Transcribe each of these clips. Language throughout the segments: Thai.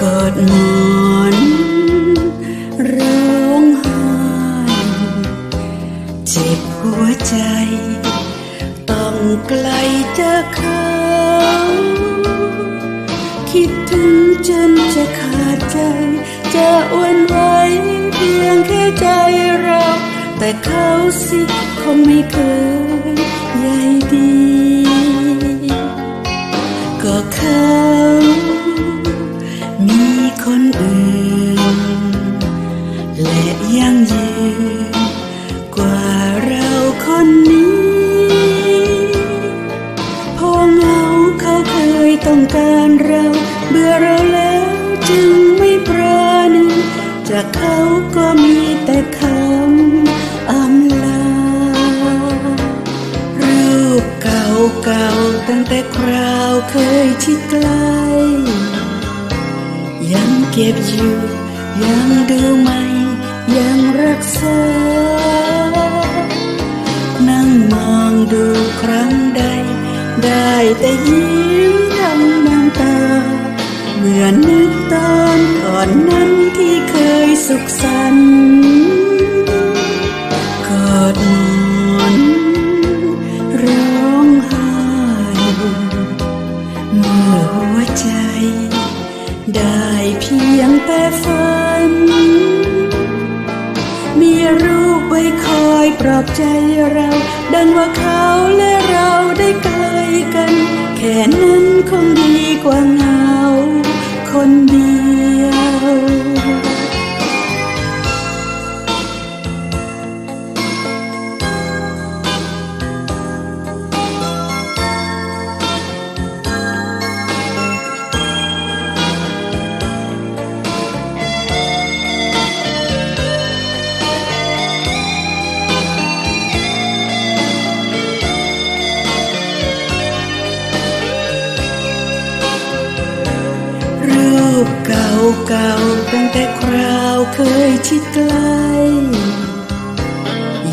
กอดนอนร้องไห้เจ็บหัวใจ ต้องไกลจากเขา คิดถึงจนจะขาดใจ จะอ้วนไหวเพียงแค่ใจเรา แต่เขาสิคงไม่เคยใยดี ก็เขา คนอื่น และยังยืนกว่าเราคนนี้พอเหงาเขาเคยต้องการเราเบื่อเราแล้วจึงไม่ปราณีจากเขาก็มีแต่คำอำลารูปเก่าเก่าๆตั้งแต่คราวเคยที่ไกล ยังเก็บอยู่ ยังดูไหมยังรักษา นั่งมองดูครั้งใด ได้แต่ยิ้มทำน้ำตาเมื่อนึกตอนก่อนนั้นที่เคยสุขสันต ได้เพียงแต่ฝัน มีรูปไว้คอยปลอบใจเรา ดังว่าเขาและเราได้ใกล้กัน แค่นั้นคงดีกว่าเหงา คนเดี รูปเก่าเก่าตั้งแต่คราวเคยชิดใกล้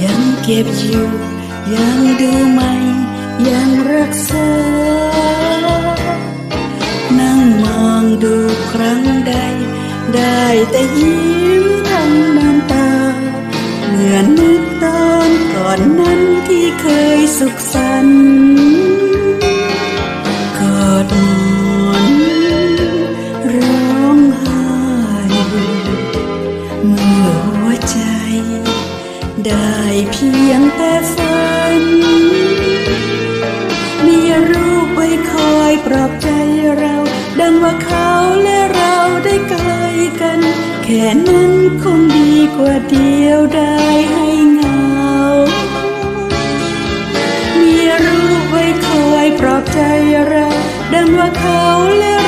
ยังเก็บอยู่ยังดูใหม่ยังรักษา นั่งมองดูครั้งใด ได้แต่ยิ้ม เพียงแต่ฝัน มีรูปไว้คอยปลอบใจเรา ดังว่าเขาและเราได้ใกลกัน แค่นั้นคงดีกว่าเดียวได้ให้เหงา มีรูปไว้คอยปลอบใจเรา ดังว่าเขาและ